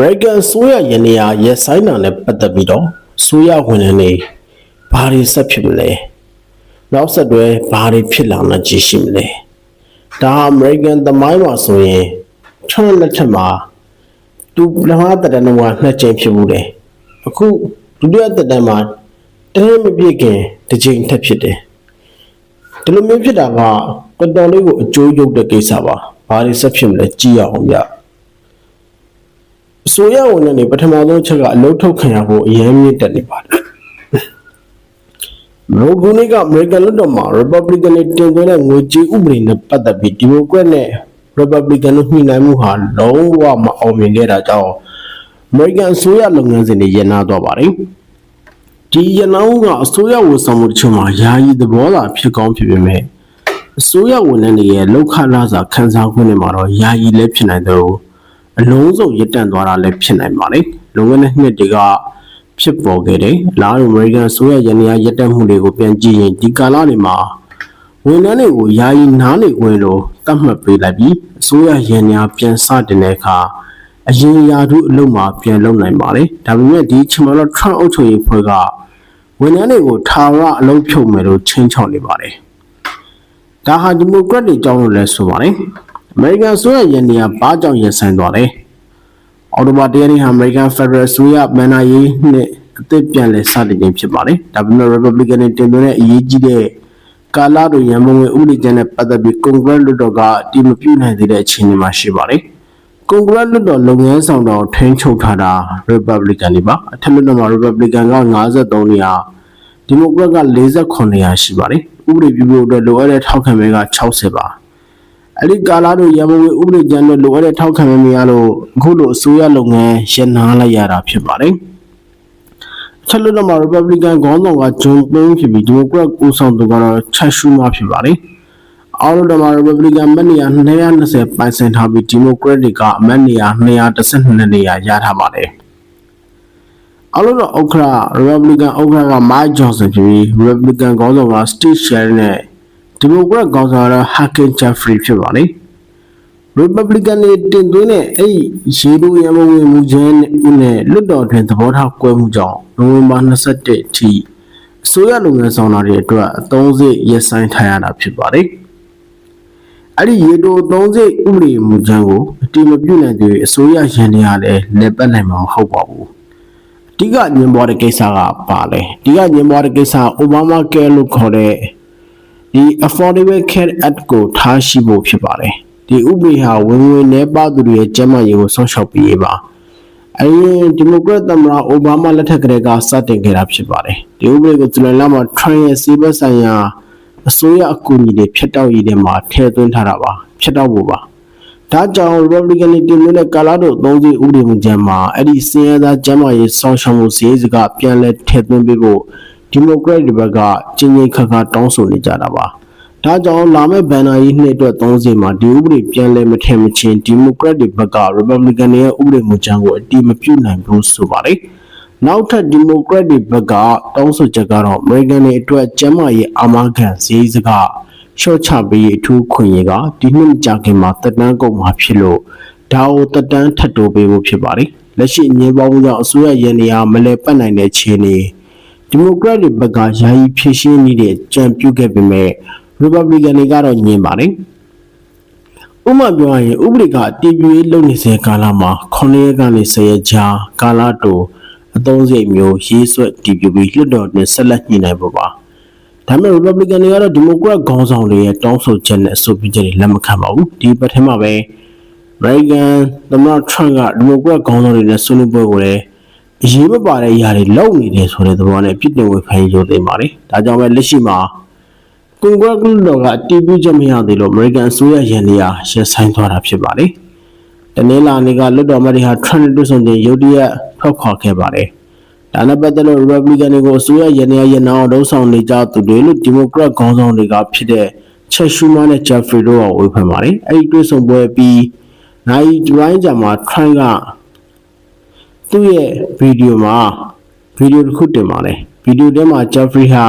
မေရိကန်ဆိုရယနေယာရက်ဆိုင်တာနဲ့ပတ်သက်ပြီးတော့ဆိုရဝန်ထမ်းတွေဘာတွေဆက်ဖြစ်မလဲနောက်ဆက်တွဲဘာတွေဖြစ်လာမှကြည့်ရှိမလဲဒါဟာအမေရိကန်သမိုင်းမှာဆိုရင်ထရန့်လက်ထက်မှာသူလမတတန်ကနှစ်ကြိမ်ဖြစ်မှုတယ်အခုဒုတိယတတန်မှာတနေ့မပြည့်ခင်တစ်ကြိမ်ထပ်ဖြစ်တယ်ဒီလိုမျိုးဖြစ်တာကတော်တော်လေးကိုအကျိုးရုပ်တဲ့ကိစ္စပါဘာတွေဆက်ဖြစ်မလဲကြည့်ရအောင်ဗျ အစိုးရဝန်ထမ်းတွေပထမဆုံးချက်ကအလုပ်ထုတ်ခံရဖို့အရေးမြင့်တက်နေပါတယ်။ရိုဂူနီကအမေရိကန်လွှတ်တော်မှာ Republican တွေတင်သွင်းတဲ့ငွေကြေးဥပဒေနဲ့ပတ်သက်ပြီး Democrat နဲ့ Republican တို့ညှိနှိုင်းမှုဟာလုံးဝမအောင်မြင်ခဲ့တာကြောင့်အမေရိကန်အစိုးရလုပ်ငန်းစဉ်တွေရပ်နားသွားပါတယ်။ဒီရပ်နားမှုကအစိုးရဝန်ဆောင်မှုတချို့မှာယာယီသဘောသာဖြစ်ကောင်းဖြစ်ပေမဲ့အစိုးရဝန်ထမ်းတွေရဲ့လောက်ခလာစာခန်းစားခွင့်တွေမှာတော့ယာယီလည်းဖြစ်နိုင်တယ်လို့ အလုံးစုံရစ်တန့်သွားတာလည်းဖြစ်နိုင်ပါလေ။လွန်ခဲ့တဲ့နှစ်တွေကဖြစ်ပေါ်ခဲ့တယ်။လာအမေရိကန်ဆိုရရန်ရာရစ်တန့်မှုတွေကိုပြန်ကြည့်ရင်ဒီကာလတွေမှာဝန်ထမ်းတွေကိုယာယီနားနေဝင်လို့တတ်မှတ်ပေးလိုက်ပြီးအစိုးရရန်ရာပြန်စတင်တဲ့အခါအရင်ရာထူးအလုပ်မှာပြန်လုပ်နိုင်ပါလေ။ဒါပေမဲ့ဒီချမလော့ထရန့်အုပ်ချုပ်ရေးဖွဲ့ကဝန်ထမ်းတွေကိုထာဝရအလုပ်ဖြုတ်မယ်လို့ချင်းချောက်နေပါတယ်။ဒါဟာဒီမိုကရက်တွေကြောင့်လို့လည်းဆိုပါတယ်။ အမေရိကန်ဆိုရရန်နေရာဘာကြောင့်ရင်ဆိုင်သွားလဲအော်တိုဘာတရနေ့ဟာအမေရိကန်ဖက်ဒရယ်ဆိုရမန်နာရေးနဲ့အသစ်ပြန်လည်စတင်ခြင်းဖြစ်ပါတယ်ဒါပေမဲ့ Republican တွေတင်သွင်းတဲ့အရေးကြီးတဲ့ကာလာတို့ရန်ပုံငွေဥပဒေကြမ်းနဲ့ပတ်သက်ပြီး Congress လွှတ်တော်ကအတည်မပြုနိုင်သေးတဲ့အခြေအနေမှာရှိပါတယ်ကွန်ဂရက်လွှတ်တော်လုပ်ငန်းဆောင်တော်ထိန်းချုပ်ထားတာ Republican တွေပါအထက်လွှတ်တော်မှာ Republican က53နေရာဒီမိုကရက်က48နေရာရှိပါတယ်ဥပဒေပြုဖို့အတွက်လိုအပ်တဲ့ထောက်ခံမဲက60ပါ အဲ့ဒီကာလာတို့ရမဝေဥပဒေကြမ်းနဲ့လိုအပ်တဲ့ထောက်ခံမဲမရလို့အခုလိုအစိုးရလုပ်ငန်းရပ်နားလိုက်ရတာဖြစ်ပါတယ်အထက်လွှတ်တော်မှာ Republican ခေါင်းဆောင်ကဂျွန်ပင်းဖြစ်ပြီးဒီမိုကရက်ကိုဆောင်သူကတော့ချက်ရှူမာဖြစ်ပါတယ်အော်လိုတမ Republican မတ်နေရာ220ပိုင်ဆိုင်ထားပြီး Democrat တွေကအမတ်နေရာ212နေရာရထားပါတယ်။အော်လိုတော့ဥက္ခရာ Republican ဥက္ခရာက Mike Johnson ဖြစ်ပြီး Republican ခေါင်းဆောင်က Steve Sheridan နဲ့ Democrat ခေါင်းဆောင်က Hakeem Jeffrey ဖြစ်ပါတယ်။ Republican တွေတင်သွင်းတဲ့အဲ့ဒီရေလိုရမဝင်မှုချင်းနဲ့လွတ်တော်တွင်သဘောထားကွဲမှုကြောင့်နိုဝင်ဘာ21အထိအစိုးရလုပ်ငန်းဆောင်တာတွေအတွက်အသုံးစရိတ်ရပ်ဆိုင်းထားရတာဖြစ်ပါတယ်။အဲ့ဒီရေတိုအသုံးစရိတ်ဥပဒေမူကြမ်းကိုအတိမပြုနိုင်သေးတဲ့အစိုးရရန်နေရလဲလက်ပတ်နိုင်မှာမဟုတ်ပါဘူး။အဓိကညင်ပေါ်တဲ့ကိစ္စကပါလဲ။အဓိကညင်ပေါ်တဲ့ကိစ္စအိုဘားမားကဲလို့ခေါ်တဲ့ ဒီ Affordable Care Act ကိုထားရှိဖို့ဖြစ်ပါတယ်။ဒီဥပဒေဟာဝင်ဝင်နဲ့ပါသူတွေရဲ့ကျန်းမာရေးကိုဆောင်ရှောက်ပေးပါ။အရင်ဒီမိုကရက်သမ္မတအိုဘားမားလက်ထက်ကတည်းကစတင်ခဲ့တာဖြစ်ပါတယ်။ဒီဥပဒေကိုဇူလိုင်လမှာ Trump ရဲ့စီးပွားဆိုင်ရာအစိုးရအကူအညီတွေဖျက်တောက်ရေးထဲမှာထည့်သွင်းထားတာပါ။ဖျက်တောက်ဖို့ပါ။ဒါကြောင့် Republican တွေတင်သွင်းတဲ့ကာလာတို့သုံးစီဥပဒေမူကြမ်းမှာအဲ့ဒီစင်ရသားကျန်းမာရေးဆောင်ရှောက်မှုစည်းစကပြန်လည်ထည့်သွင်းပေးဖို့ ဒီမိုကရက်တွေဘက်ကကျင်းချင်းခါခါတောင်းဆိုနေကြတာပါ။ဒါကြောင့်လာမယ့်ဘန်နာရေးနှစ်အတွက်သုံးစီမှာဒီဥပဒေပြန်လည်မထည့်မချင်းဒီမိုကရက်တွေဘက်က Republican တွေရဲ့ဥပဒေမူကြမ်းကိုအတိမပြုနိုင်ဘူးဆိုပါတယ်။နောက်ထပ်ဒီမိုကရက်တွေဘက်ကတောင်းဆိုချက်ကတော့ American တွေအတွက်ကျန်းမာရေးအာမခံစည်းစကရှော့ချပေးအထူးခွင့်ရကဒီနှစ်မကြခင်မှာတက်တန်းကုန်မှာဖြစ်လို့ဒါကိုတက်တန်းထပ်တိုးပေးဖို့ဖြစ်ပါတယ်။လက်ရှိအငြင်းပွားမှုကြောင့်အစိုးရရန်နေရာမလဲပတ်နိုင်တဲ့ခြေအနေ ဒီမိုကရက်တွေဘက်ကယာယီဖြည့်ရှင်းနေတဲ့ကြံပြုတ်ခဲ့ပေမဲ့ Republican တွေကတော့ညင်ပါတယ်။ဥပမာပြောရရင်ဥပဒေကအတည်ပြုရေးလုပ်နေစေကာလမှာ9ရက်ကနေ10ရက်ကြာကာလတိုအသုံးစရိတ်မျိုးရေးဆွဲတည်ပြုပြီးလွှတ်တော်တွင်ဆက်လက်ညှိနှိုင်းဖို့ပါ။ဒါပေမဲ့ Republican တွေကတော့ Democrat ခေါင်းဆောင်တွေရဲ့တောင်းဆိုချက်နဲ့အဆိုပြုချက်တွေလက်မခံပါဘူး။ဒီပတ်ထဲမှာပဲ American သမ္မတ Trump က Democrat ခေါင်းဆောင်တွေနဲ့ဆွေးနွေးပွဲကိုလည်း အရေးမပါတဲ့ຢာတွေလောက်နေတယ်ဆိုတဲ့သဘောနဲ့ပြစ်တင်ဝေဖန်ရုံသိမ်းပါတယ်။ဒါကြောင့်ပဲလက်ရှိမှာကွန်ဂရက်လွှတ်တော်ကအတည်ပြုချက်မရသေးလို့ American အစိုးရရန်နေရာရပ်ဆိုင်းသွားတာဖြစ်ပါတယ်။တနင်္လာနေ့ကလွှတ်တော်အမတ်တွေဟာ Trump နဲ့တွေ့ဆုံချိန်ရုတ်တရက်ထွက်ခွာခဲ့ပါတယ်။ဒါနဲ့ပတ်သက်လို့ Republican တွေကိုအစိုးရရန်နေရာရန်အောင်လုံးဆောင်နေကြသူတွေလို့ Democrat ခေါင်းဆောင်တွေကဖြစ်တဲ့ Chuck Schumer နဲ့ Jeffrey တို့ကဝေဖန်ပါတယ်။အဲဒီတွေ့ဆုံပွဲပြီးနိုင်ဒီပိုင်းကြာမှာ Trump က သူ့ရဲ့ဗီဒီယိုမှာဗီဒီယိုတစ်ခုတင်ပါတယ်ဗီဒီယိုထဲမှာ Jeffrey ဟာ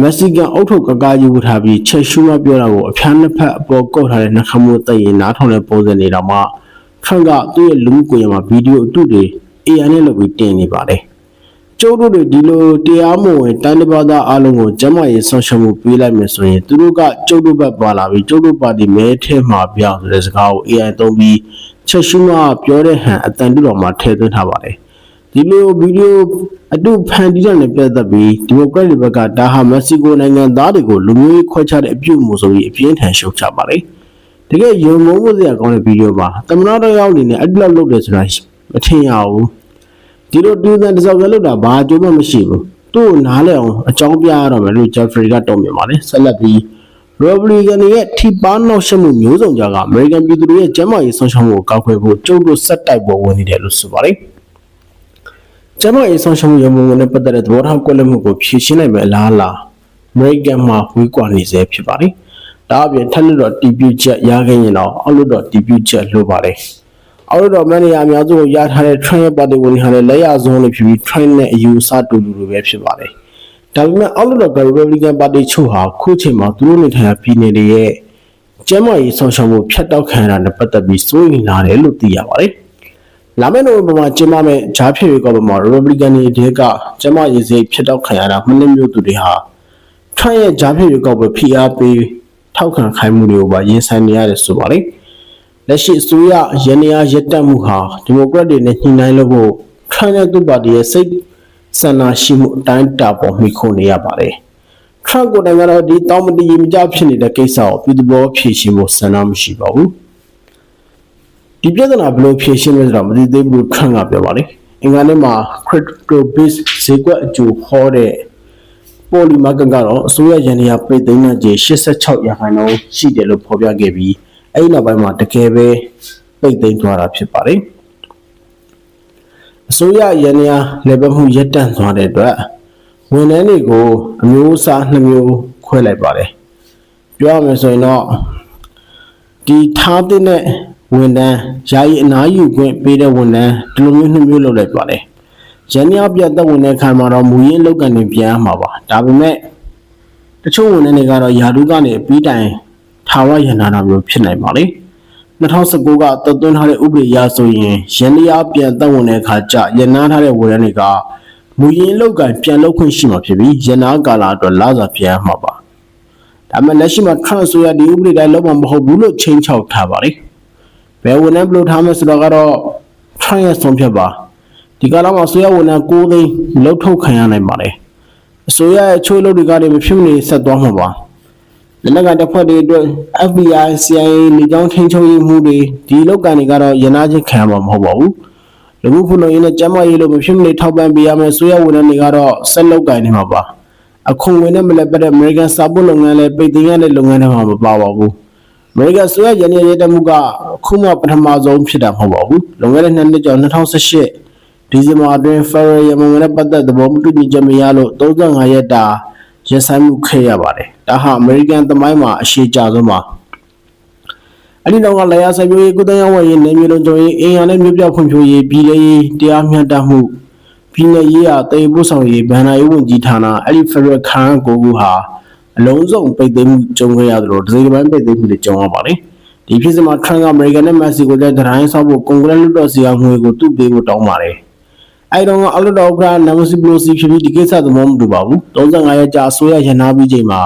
မက္ကဆီကန်အုတ်ထုတ်ကကားယူထားပြီးချက်ရှူမပြောတာကိုအဖျားနှစ်ဖက်အပေါ်ကုတ်ထားတဲ့နှာခမ်းမိုးသိရင်နားထောင်တဲ့ပုံစံနေတော့မှ Trump ကသူ့ရဲ့လူမှုကွန်ရက်မှာဗီဒီယိုအတုတွေ AI နဲ့လုပ်ပြီးတင်နေပါတယ်ကျုပ်တို့တွေဒီလိုတရားမဝင်တိုင်းတစ်ပါးသားအားလုံးကိုကျမ်းမာရေးဆောင်ရှောက်မှုပေးလိုက်မယ်ဆိုရင်သူတို့ကကျုပ်တို့ဘက်ပါလာပြီးကျုပ်တို့ပါတီမဲထဲမှာပြောင်းဆိုတဲ့စကားကို AI သုံးပြီး ချက်ရှုမှပြောတဲ့ဟန်အတန်တူတော်မှာထည့်သွင်းထားပါတယ်ဒီလိုဗီဒီယိုအတုဖန်တီးတဲ့နဲ့ပတ်သက်ပြီးဒီမိုကရက်တွေဘက်ကဒါဟာမက္ကဆီကိုနိုင်ငံသားတွေကိုလူမျိုးရေးခွဲခြားတဲ့အပြုအမူဆိုပြီးအပြင်းထန်ရှုတ်ချပါတယ်တကယ်ယုံငုံမှုစရာကောင်းတဲ့ဗီဒီယိုပါသမနာတော်ရောက်နေနဲ့အဲ့ဒီလောက်လုပ်တယ်ဆိုတာမထင်ရဘူးဒီလိုတူတန်တစောက်ရလောက်တာဘာအကျိုးမှမရှိဘူးသူ့ကိုနားလဲအောင်အကြောင်းပြရတော့မယ်လို့ Jeffrey ကတုံ့ပြန်ပါတယ်ဆက်လက်ပြီး Republican ရဲ့ထိပါနောက်ရှက်မှုမျိုးစုံကြားက American ပြည်သူတွေရဲ့ကျန်းမာရေးဆောင်ရှောက်မှုကိုကောက်ခွဲဖို့ကျုပ်တို့ဆက်တိုက်ပေါ်ဝင်နေတယ်လို့ဆိုပါတယ်ကျန်းမာရေးဆောင်ရှောက်မှုရမုံနဲ့ပတ်သက်တဲ့သဘောထားကွက်လက်မှုကိုဖြေရှင်းနိုင်မယ့်အလားအလာ American မှာဝေးကွာနေစေဖြစ်ပါတယ်ဒါအပြင်ထက်လို့တော့တီးပြချက်ရခဲ့ရင်တော့အောက်လို့တော့တီးပြချက်လိုပါတယ်အောက်တော့မန်နေဂျာအများစုကိုရထားတဲ့ train ရဲ့ပါတီဝင်ဟာလည်းလက်ရဆုံးလေးဖြစ်ပြီး train နဲ့အယူအဆတူတူလိုပဲဖြစ်ပါတယ်။ ဒါပေမဲ့အောက်တော့ Republican Party ချို့ဟာခုချိန်မှာသူတို့နေထိုင်ရာပြည်နယ်တွေရဲ့ကျန်းမာရေးဆောင်ရှောက်မှုဖြတ်တောက်ခံရတာနဲ့ပတ်သက်ပြီးစိုးရိမ်လာတယ်လို့သိရပါတယ်။လာမယ့်နိုဝင်ဘာမှာကျင်းပမယ့်ဂျားဖြစ်ရေးကောမှာ Republican တွေတဲကကျန်းမာရေးစိတ်ဖြတ်တောက်ခံရတာမနှမျိုးသူတွေဟာ train ရဲ့ဂျားဖြစ်ရေးကောပဲဖိအားပေးထောက်ခံခိုင်းမှုတွေကိုပါရင်ဆိုင်နေရတယ်ဆိုပါတယ်။လက်ရှိအစိုးရရန်ရာရက်တက်မှုဟာဒီမိုကရက်တွေနဲ့ညှိနှိုင်းလို့ဖို့ထရန့်နဲ့သူ့ပါတီရဲ့စိတ် ဆန္ဒရှိမှုအတိုင်းတာပေါ်မိခုနေရပါတယ်။ထရန့်ကိုယ်တိုင်ကတော့ဒီတောင်းမတည်မကြဖြစ်နေတဲ့ကိစ္စကိုပြည်သူဘောဖြေရှင်းဖို့ဆန္ဒမရှိပါဘူး။ဒီပြဿနာဘယ်လိုဖြေရှင်းလဲဆိုတော့မသိသေးဘူးထရန့်ကပြောပါတယ်။အင်္ဂါနေ့မှာ crypto base ဈေးကွက်အကျိုးဟောတဲ့ပေါ်လီမာကန်ကတော့အစိုးရရန်ရာပိတ်သိမ်းတဲ့ကြေ86ရာခိုင်နှုန်းရှိတယ်လို့ဖော်ပြခဲ့ပြီးအဲ့ဒီနောက်ပိုင်းမှာတကယ်ပဲပိတ်သိမ်းသွားတာဖြစ်ပါတယ် အစိုးရရန်ရာလေပတ်မှုရပ်တန့်သွားတဲ့အတွက်ဝန်ထမ်းတွေကိုအမျိုးအစားနှစ်မျိုးခွဲလိုက်ပါတယ်ပြောရမယ်ဆိုရင်တော့ဒီထားတဲ့ဝန်ထမ်းယာယီအနားယူခွင့်ပေးတဲ့ဝန်ထမ်းဒီလိုမျိုးနှစ်မျိုးလုပ်လိုက်ပါတယ်ရန်ရာပြတ်သက်ဝင်တဲ့ခံမှာတော့မူရင်းလောက်ကန်နေပြန်ရမှာပါဒါပေမဲ့တချို့ဝန်ထမ်းတွေကတော့ယာရုကနေအပြီးတိုင်ထာဝရရနာတာမျိုးဖြစ်နိုင်ပါလေ 2019ကတက်သွင်းထားတဲ့ဥပဒေအရဆိုရင်ရန်တရားပြန်တက်ဝင်တဲ့အခါကျရန်နာထားတဲ့ဝန်ထမ်းတွေကမူရင်းလောက်ကန်ပြန်လုပ်ခွင့်ရှိမှာဖြစ်ပြီးရန်နာကာလအတွက်လာစာပြန်ရမှာပါဒါမှလက်ရှိမှာ trans ဆိုရဒီဥပဒေတိုင်းလုံးဝမဟုတ်ဘူးလို့ချိန်ချောက်ထားပါလေဘယ်ဝန်ထမ်းဘယ်လိုထားမလဲဆိုတော့ကတော့ trans ရဲ့ဆုံးဖြတ်ပါဒီကာလမှာဆိုရဝန်ထမ်း6သိန်းလှုပ်ထုတ်ခံရနိုင်ပါတယ်အစိုးရရဲ့ချိုးလုပ်တွေကနေမဖြစ်မနေဆက်သွားမှာပါ လက်နက်ကတပ်ဖွဲ့တွေအတွက် FBI CIA လေကြောင်းထိန်းချုပ်ရေးမှုတွေဒီလောက်ကန်တွေကတော့ရနာချင်းခံရမှာမဟုတ်ပါဘူးလူမှုဖူလုံရေးနဲ့ကျန်းမာရေးလိုမဖြစ်မနေထောက်ပံ့ပေးရမယ်ဆိုရဝန်ထမ်းတွေကတော့ဆက်လုပ်ကန်နေမှာပါအခုဝင်နဲ့မလဲပတ်တဲ့ American စာပုတ်လုပ်ငန်းလည်းပိတ်သိမ်းရတဲ့လုပ်ငန်းတွေမှာမပါပါဘူး American ဆိုရရန်ရတဲ့မှုကအခုမှပထမဆုံးဖြစ်တာမဟုတ်ပါဘူးလွန်ခဲ့တဲ့နှစ်နှစ်ကျော်2018ဒီဇင်ဘာအတွင်း Federal ရမုံနဲ့ပတ်သက်သဘောမတူညီချက်မရလို့35ရက်တာ ရဆိုင်မှုခဲ့ရပါတယ်။ဒါဟာ American သမိုင်းမှာအရှိကြဆုံးပါ။အဲ့ဒီတော့ကလျာဆိုင်မျိုးရေးကုသရေးဝယ်ရေးနေမျိုးလုံးကျော်ရေးအင်အားနဲ့မြို့ပြဖွံ့ဖြိုးရေးပြည်လေရေးတရားမျှတမှုပြည်내ရေးရာတိမ်ပို့ဆောင်ရေးဗန်နာရေးဝန်ကြီးဌာနအဲ့ဒီ Federal ခန်းကိုကူဟာအလုံးစုံပိတ်သိမ်းမှုကြုံခဲ့ရသလိုဒဇိမ်ပိုင်းပိတ်သိမ်းမှုတွေကြုံရပါတယ်။ဒီဖြစ်စဉ်မှာ Trump က American နဲ့ Mexico တဲ့ဒရိုင်းဆောက်ဖို့ကွန်ဂရက်လွှတ်တော်စီကငွေကိုသူ့ပေးဖို့တောင်းပါတယ်။ အဲတော့အောက်လွှတ်တော်ကနမစီပလိုစီဖြစ်ပြီးဒီကိစ္စသဘောမတူပါဘူး35ရက်ကြာအစိုးရရန်နာပြီးချိန်မှာ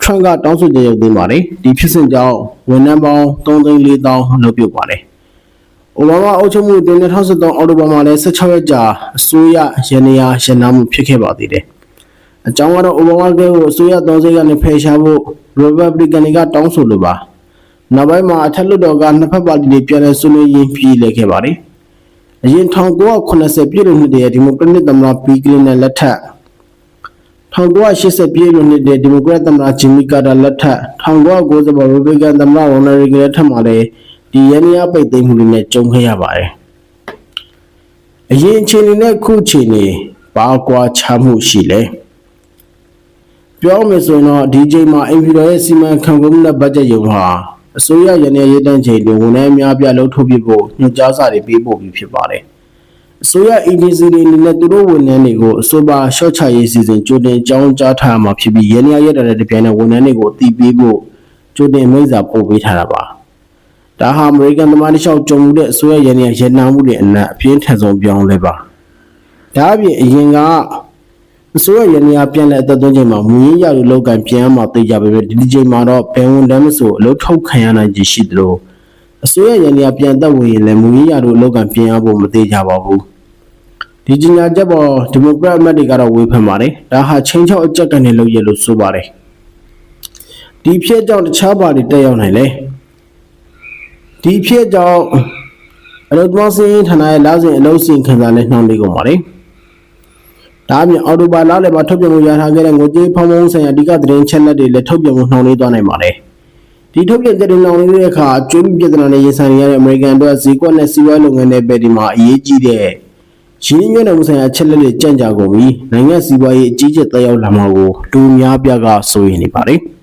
ထရန့်ကတောင်းဆိုကြရုပ်သိမ်းပါတယ်ဒီဖြစ်စဉ်ကြောင့်ဝန်ထမ်းပေါင်း3,400လောက်ပြုတ်ပါတယ်အိုဘားမားအုပ်ချုပ်မှုတွင်2013အောက်တိုဘာမှာလည်း16ရက်ကြာအစိုးရရန်ရာရန်နာမှုဖြစ်ခဲ့ပါသေးတယ်အကြောင်းကတော့အိုဘားမားကကိုအစိုးရတောင်းဆိုကနေဖယ်ရှားဖို့ Republican တွေကတောင်းဆိုလိုပါနောက်ပိုင်းမှာအထက်လွှတ်တော်ကနှစ်ဖက်ပါတီတွေပြန်လည်ဆွေးနွေးရင်းပြည်လဲခဲ့ပါတယ် အရင်1980ပြည့်လို့နှစ်တည်းဒီမိုကရက်တစ်သမ္မတဘီကလင်နဲ့လက်ထက်1980ပြည့်လို့နှစ်တည်းဒီမိုကရက်သမ္မတဂျင်မီကာတာလက်ထက်1990ပေါ်ရီပဘလီကန်သမ္မတရိုနယ်ရီဂန်လက်ထက်မှာလည်းဒီရန်နီယာပိတ်သိမ်းမှုတွေနဲ့ကြုံခဲ့ရပါတယ်အရင်အခြေအနေနဲ့ခုအခြေအနေဘာကွာခြားမှုရှိလဲပြောမယ်ဆိုရင်တော့ဒီချိန်မှာအင်ဖီတော်ရဲ့စီမံခန့်ခွဲမှုနဲ့ဘတ်ဂျက်ရုံဟာ အစိုးရရနေရေးတန်းချိန်တွင်ဝန်ထမ်းများပြလှုပ်ထုတ်ပြဖို့ညွှန်ကြားစာတွေပေးပို့ပြီးဖြစ်ပါတယ်။အစိုးရ agency တွေအနေနဲ့သူတို့ဝန်ထမ်းတွေကိုအစိုးရရှော့ချရေးစီစဉ်ကြိုတင်ကြောင်းကြားထားမှာဖြစ်ပြီးရနေရတဲ့တပြိုင်နက်ဝန်ထမ်းတွေကိုအသိပေးဖို့ကြိုတင်မိတ်စာပို့ပေးထားတာပါ။ဒါဟာအမေရိကန်သမားတစ်လျှောက်ကြုံမှုတဲ့အစိုးရရန်ရရနာမှုတွေအနက်အပြင်းထန်ဆုံးပြောင်းလဲပါဒါအပြင်အရင်က အစိုးရရန်ရပြန်လဲအသက်သွင်းချိန်မှာမူရင်းရလူလောက်ကန်ပြန်မှသိကြပေမဲ့ဒီဒီချိန်မှာတော့ဘယ်ဝန်တမ်းမဆိုအလုပ်ထုတ်ခံရနိုင်ခြေရှိသလိုအစိုးရရန်ရပြန်သက်ဝင်ရင်လည်းမူရင်းရလူလောက်ကန်ပြန်ရဖို့မသေးကြပါဘူးဒီကြီးညာချက်ပေါ်ဒီမိုကရက်အမတ်တွေကတော့ဝေဖန်ပါတယ်။ဒါဟာချင်းချောက်အကြက်ကနေလုပ်ရလို့ဆိုပါတယ်။ဒီဖြစ်ကြောင့်တခြားပါတီတက်ရောက်နိုင်လေ။ဒီဖြစ်ကြောင့်အလုသမောစင်းဌာနရဲ့လာစဉ်အလုပ်စဉ်ခံစားလဲနှောင့်နေကုန်ပါတယ်။ ဒါအပြင်အော်တိုဘာလလည်းမှာထုတ်ပြန်မှုရထားခဲ့တဲ့ငွေကြေးဖောင်းဖုံးဆိုင်ရာအဓိကသတင်းချက်လက်တွေလည်းထုတ်ပြန်မှုနှောင့်နှေးသွားနိုင်ပါတယ်။ဒီထုတ်ပြန်ချက်တွေနှောင့်နှေးတဲ့အခါအကျွေးပြဿနာနဲ့ရင်ဆိုင်နေရတဲ့အမေရိကန်အတွက်ဈေးကွက်နဲ့စီးပွားရေးလုပ်ငန်းတွေပဲဒီမှာအရေးကြီးတဲ့ရင်းနှီးမြှုပ်နှံမှုဆိုင်ရာအချက်လက်တွေကြန့်ကြာကုန်ပြီးနိုင်ငံစီးပွားရေးအကြီးကျယ်သက်ရောက်လာမှာကိုလူအများပြားကစိုးရိမ်နေပါတယ်။